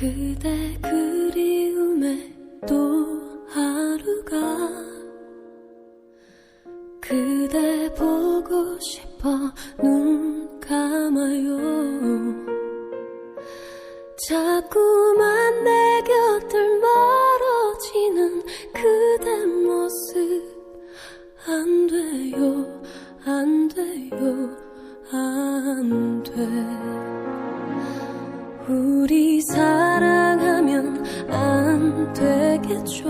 그대 그리움에 또 하루가 그대 보고 싶어 눈 감아요. 자꾸만 내 곁을 멀어지는 그대 모습 안 돼요 안 돼요 안돼 우리 사랑하면 안 되겠죠.